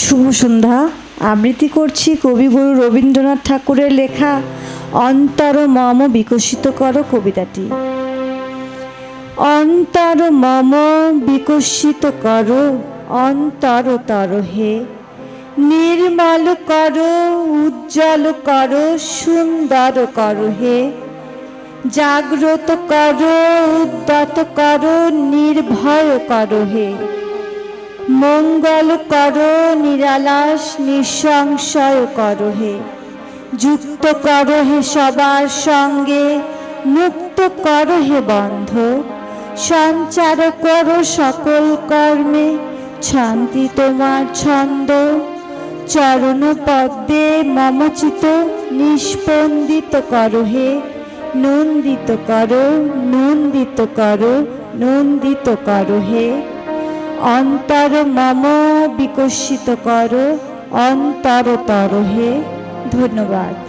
শুভ সন্ধ্যা। আবৃত্তি করছি কবিগুরু রবীন্দ্রনাথ ঠাকুরের লেখা অন্তর মম বিকশিত কর কবিতাটি। অন্তর মম বিকশিত কর অন্তর তর হে নির্মল কর, উজ্জ্বল কর, সুন্দর কর হে। জাগ্রত কর, উদ্যত কর, নির্ভয় কর হে। মঙ্গল কর, নিরালাস নিঃসংশয় কর হে। যুক্ত কর হে সবার সঙ্গে, মুক্ত কর হে বন্ধ। সঞ্চার কর সকল কর্মে, শান্তি তোমার ছন্দ। চরণ পদ্মে মমচিত, নিষ্পন্দিত কর হে। নন্দিত কর নন্দিত কর নন্দিত কর হে। অন্তর মম বিকশিত কর অন্তরতর হে। ধন্যবাদ।